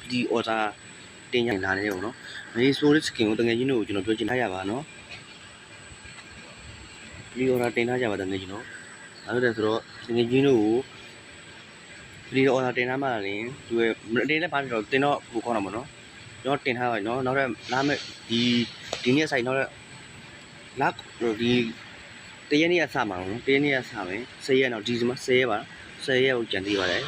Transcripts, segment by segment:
PD order တင်ရလာနေတယ်ပေါ့နော်မေးဆိုတဲ့ skin ကိုတကယ်ချင်းတို့ကျွန်တော်ပြောချင်ထားရပါနော် PD order တင်ထားကြပါတကယ်ချင်းတို့ဘာလို့လဲဆိုတော့တကယ်ချင်းတို့ကို PD order တင်ထားမှလည်းသူရဲ့တင်လည်းဘာလို့တင်တော့ဟိုကောင်းတာပေါ့နော်ကျွန်တော်တင်ထားပါနော်နောက်တော့လာမဲ့ဒီဒီနေ့ဆိုင်နောက်တော့လာဒီတရက်နေ့ကစမှာနော်တရက်နေ့ကစမယ်10ရက်တော့ဒီစမှာ10ရက်ပါ10ရက်ကိုကြံသေးပါတယ်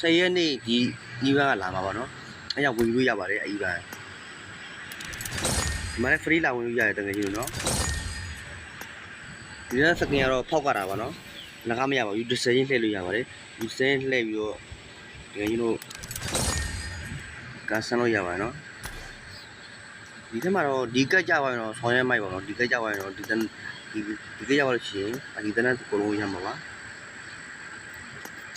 ဆယ်ရက်နေ့ဒီဤဘက်ကလာမှာပါနော်အဲကြောင့်ဝင်လို့ရပါတယ်အဤဘက်ဒီမှာလည်း free လာဝင်လို့ရတယ်တကယ်ကြီးလို့နော်ဒီနေ့စကင်ကတော့ဖောက်ကြတာပါနော်လကားမရပါဘူးဒီစရင်လှည့်လို့ရပါတယ်ဒီစရင်လှည့်ပြီးတော့တကယ်ကြီးလို့ကဆန်းလို့ရပါတယ်နော်ဒီထက်မှာတော့ဒီကက်ကြပါရင်တော့ဆောင်းရဲမိုက်ပါတော့ဒီကက်ကြပါရင်တော့ဒီတန်းဒီဒီကက်ကြပါလို့ရှိရင်အဒီတန်းကိုလုံးရမှာပါ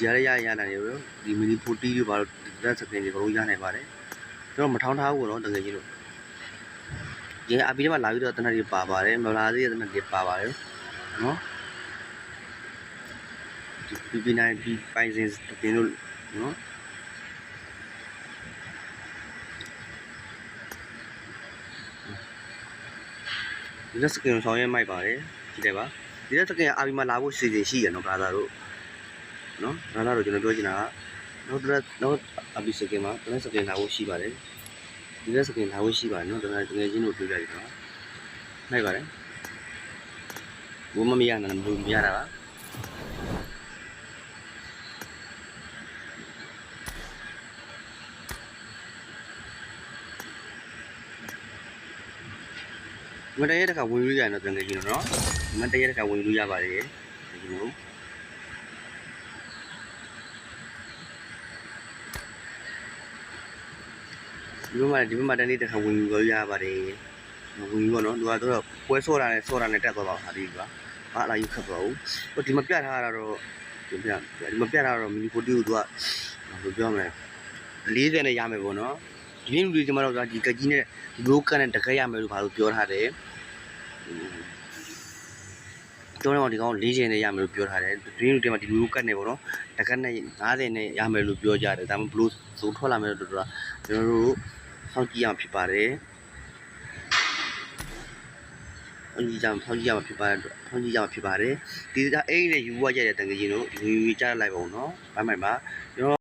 ဒီရရရနိုင်တယ်လို့ဒီမီနီဖိုတီတွေဘာလို့ဒီတက်စကင်တွေဘလို့ရနိုင်ပါတယ်ကျွန်တော်မထောင်းထားဘူးတော့တကယ်ကြီးလို့ဒီအပီးထဲမှာလာပြီးတော့တနက်တွေပါပါတယ်မလာသေးတဲ့တနက်တွေပါပါတယ်နော်ဒီ PP9 P ပိုင်စင်တကယ်လို့နော်ဒီတက်စကင်ဆောင်ရဲမိုက်ပါတယ်ကြည့်တယ်ပါဒီတက်စကင်အပီးမှာလာဖို့စီစဉ်ရှိရနော်ဘရာသာတို့ နော်ဒါတော့ကျွန်တော်ပြောချင်တာကနောက်တစ်နောက်အပီစကင်မှာတနက်စကင်လာဖို့ရှိပါတယ်ဒီလက်စကင်လာဖို့ရှိပါတယ်နော်တနက်တကယ်ချင်းတို့ပြောကြရတော့နိုင်ပါတယ်ဘူးမမရနိုင်ဘူးမရတာပါမတရတဲ့ခါဝင်လို့ရတယ်နော်တကယ်ချင်းတို့နော်မတရတဲ့ခါဝင်လို့ရပါတယ်ဒီလို ဒီဘက်မှာဒီဘက်မှာတနေ့တစ်ခါဝင်ယူလို့ရပါတယ်ဝင်ယူတော့နော်သူကတော့ပွဲဆော့တာနဲ့ဆော့တာနဲ့တက်သွားပါဟာဒီကဘာလာယူခတ်ပါဘူးဟိုဒီမှာပြထားတာတော့ဒီပြဒီမှာပြထားတာတော့မီနီဖိုတီကိုသူကဘယ်လိုပြောမလဲ40နဲ့ရမယ်ပေါ့နော်ဒီနေ့လူတွေဒီမှာတော့ဒီကကြီးနဲ့ဒီလိုကန်နဲ့တကက်ရမယ်လို့ဘာလို့ပြောထားတယ် ကျောင်းတော့ဒီကောင်40နဲ့ရမယ်လို့ပြောထားတယ်ဒီနေ့လူတွေမှာဒီလိုကတ်နေပေါ့နော်တကက်နဲ့90နဲ့ရမယ်လို့ပြောကြတယ်ဒါမှမဟုတ်ဘလို့ဇိုးထွက်လာမယ်လို့တို့ကကျွန်တော်တို့စောင့်ကြည့်ရမှာဖြစ်ပါတယ်။စောင့်ကြည့်ကြမှာစောင့်ကြည့်ရမှာဖြစ်ပါတယ်စောင့်ကြည့်ရမှာဖြစ်ပါတယ်။ဒီကအိမ်နဲ့ယူဝရရတဲ့တန်ကြီးတို့ယူယူကြားလိုက်ပါဦးနော်။ဘိုင်းဘိုင်းပါကျွန်တော်